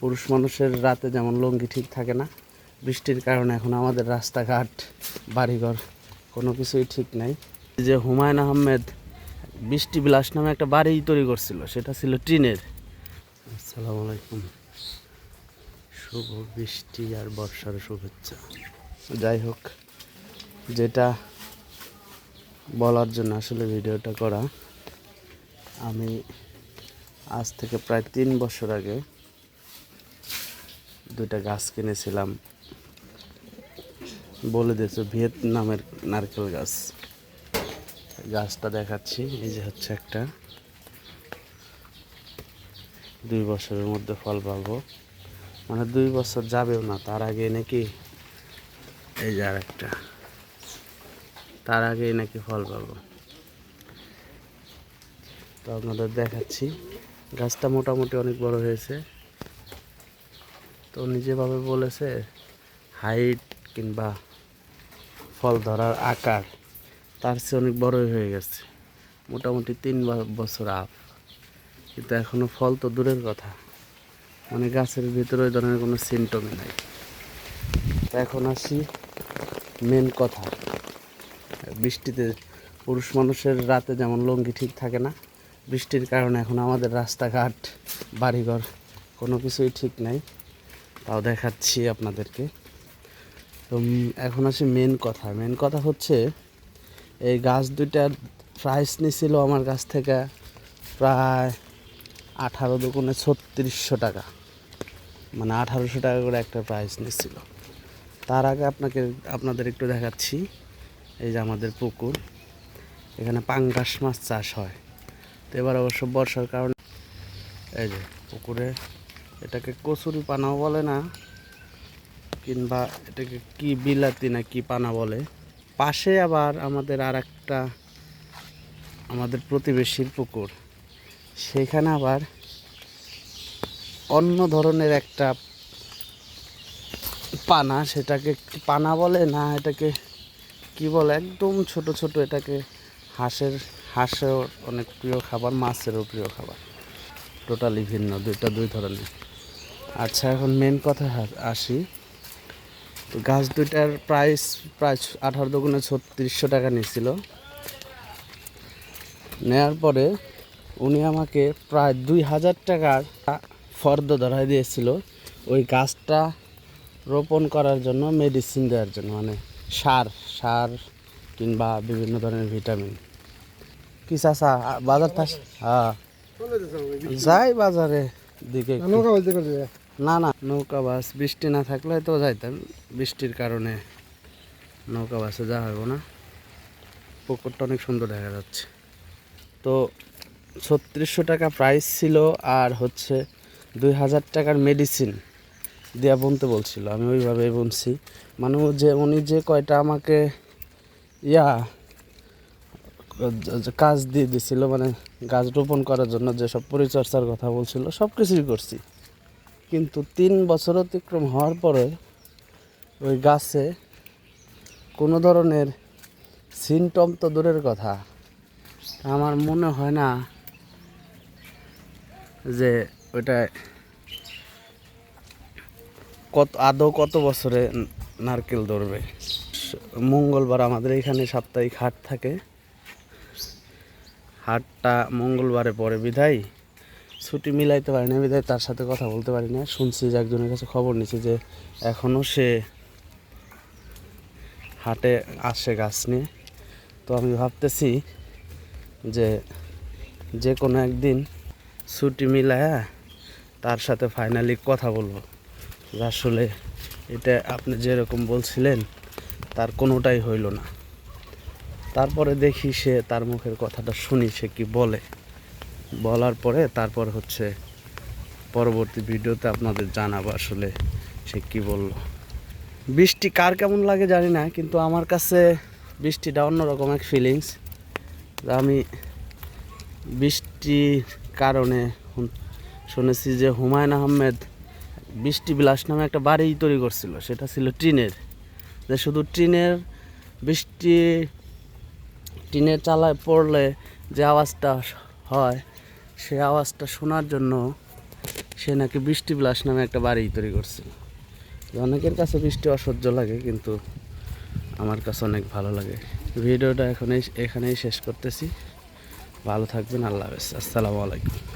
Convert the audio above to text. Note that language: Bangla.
পুরুষ মানুষের রাতে যেমন লঙ্গি ঠিক থাকে না, বৃষ্টির কারণে এখন আমাদের রাস্তাঘাট, বাড়িঘর কোনো কিছুই ঠিক নাই। যে হুমায়ুন আহমেদ বৃষ্টি বিলাস নামে একটা বাড়ি তৈরি করছিল, সেটা ছিল টিনের। আসসালামু আলাইকুম। শুভ বৃষ্টি আর বর্ষার শুভেচ্ছা। যাই হোক, যেটা বলার জন্য আসলে ভিডিওটা করা, আমি আজ থেকে প্রায় তিন বছর আগে দুইটা গাছ কিনেছিলাম। বলে দিয়েছে ভিয়েতনামের নারকেল গাছ। গাছটা দেখাচ্ছি, এই যে হচ্ছে একটা। দুই বছরের মধ্যে ফল পাবো। মানে দুই বছর যাবেও না, তার আগে নাকি এই যে আর একটা তার আগেই নাকি ফল পাবো। তো আপনাদের দেখাচ্ছি। গাছটা মোটামুটি অনেক বড় হয়েছে। তো নিজেভাবে বলেছে হাইট কিংবা ফল ধরার আকার, তার চেয়ে অনেক বড়ই হয়ে গেছে। মোটামুটি তিন বছর আপ। কিন্তু এখনও ফল তো দূরের কথা। মানে গাছের ভিতরে ওই ধরনের কোনো সিমটমই নাই। এখন আসি মেন কথা। বৃষ্টিতে পুরুষ মানুষের রাতে যেমন লঙ্গি ঠিক থাকে না, বৃষ্টির কারণে এখন আমাদের রাস্তাঘাট, বাড়িঘর কোনো কিছুই ঠিক নাই। তাও দেখাচ্ছি আপনাদেরকে। তো এখন আসি মেন কথা। মেন কথা হচ্ছে, এই গাছ দুইটার প্রাইস নিছিল আমার কাছ থেকে প্রায় আঠারো দোকানে ছত্রিশশো টাকা। মানে আঠারোশো টাকা করে একটা প্রাইস নিছিল। তার আগে আপনাকে, আপনাদের একটু দেখাচ্ছি। এই যে আমাদের পুকুর। এখানে পাঙ্গাস মাছ চাষ হয়। তো এবার অবশ্য বর্ষার কারণে, এই যে পুকুরে এটাকে কচুরি পানাও বলে না, কিংবা এটাকে কি বিলাতি না কি পানা বলে। পাশে আবার আমাদের আর একটা আমাদের প্রতিবেশীর পুকুর। সেখানে আবার অন্য ধরনের একটা পানা, সেটাকে পানা বলে না এটাকে কি বলে, একদম ছোট ছোট এটাকে হাঁসের হাঁসের অনেক প্রিয় খাবার, মাছেরও প্রিয় খাবার। টোটালি ভিন্ন, দুইটা দুই ধরনের। আচ্ছা এখন মেন কথা আসি। তো গাছ দুইটার প্রাইস প্রায় আঠারো দোকানে ছত্রিশশো টাকা নিয়েছিল। নেয়ার পরে উনি আমাকে প্রায় দুই হাজার টাকার ফর্দ ধরাই দিয়েছিল। ওই গাছটা রোপণ করার জন্য মেডিসিন দেওয়ার জন্য মানে সার সার কিংবা বিভিন্ন ধরনের ভিটামিন কি চাষা বাজার থাস হ্যাঁ। যাই বাজারে দিকে না না, নৌকা, বাস, বৃষ্টি না থাকলে তো যাইতাম। বৃষ্টির কারণে নৌকা, বাসে যাওয়া হইব না। পুকুরটা অনেক সুন্দর দেখা যাচ্ছে। তো ছত্রিশশো টাকা প্রাইস ছিল আর হচ্ছে দুই হাজার টাকার মেডিসিন দেয়া বুনতে বলছিল। আমি ওইভাবে বুনছি। মানে যে, উনি যে কয়টা আমাকে ইয়া, কাজ দিয়ে দিছিল মানে গাছ রোপণ করার জন্য যেসব পরিচর্যার কথা বলছিল সব কিছুই করছি। কিন্তু তিন বছর অতিক্রম হওয়ার পরে ওই গাছে কোনো ধরনের সিমটম তো দূরের কথা। আমার মনে হয় না যে ওইটা কত, আদৌ কত বছরে নারকেল ধরবে। মঙ্গলবার আমাদের এখানে সাপ্তাহিক হাট থাকে। হাটটা মঙ্গলবারে পরে বিধায় ছুটি মিলাইতে পারি না বিধায় তার সাথে কথা বলতে পারি না শুনছি যে একজনের কাছে খবর নিচ্ছে যে এখনও সে হাটে আসে গাছ নিয়ে। তো আমি ভাবতেছি যে যে কোনো একদিন ছুটি মিলায়া তার সাথে ফাইনালি কথা বলব। আসলে এটা আপনি যেরকম বলছিলেন, তার কোনোটাই হইল না। তারপরে দেখি সে তার মুখের কথাটা শুনি, সে কি বলে। বলার পরে তারপর হচ্ছে পরবর্তী ভিডিওতে আপনাদের জানাব আসলে সে কী বলল। বৃষ্টি কার কেমন লাগে জানি না, কিন্তু আমার কাছে বৃষ্টিটা অন্যরকম এক ফিলিংস আমি বৃষ্টির কারণে শুনেছি যে হুমায়ুন আহমেদ বৃষ্টি বিলাস নামে একটা বাড়ি তৈরি করছিল, সেটা ছিল টিনের। যে শুধু টিনের বৃষ্টি, টিনের চালায় পড়লে যে আওয়াজটা হয় সে আওয়াজটা শোনার জন্য সে নাকি বৃষ্টি ব্লাস নামে একটা বাড়ি তৈরি করছে। অনেকের কাছে বৃষ্টি অসহ্য লাগে, কিন্তু আমার কাছে অনেক ভালো লাগে। ভিডিওটা এখানেই এখানেই শেষ করতেছি। ভালো থাকবেন, আল্লাহ হাফেজ। আসসালামু আলাইকুম।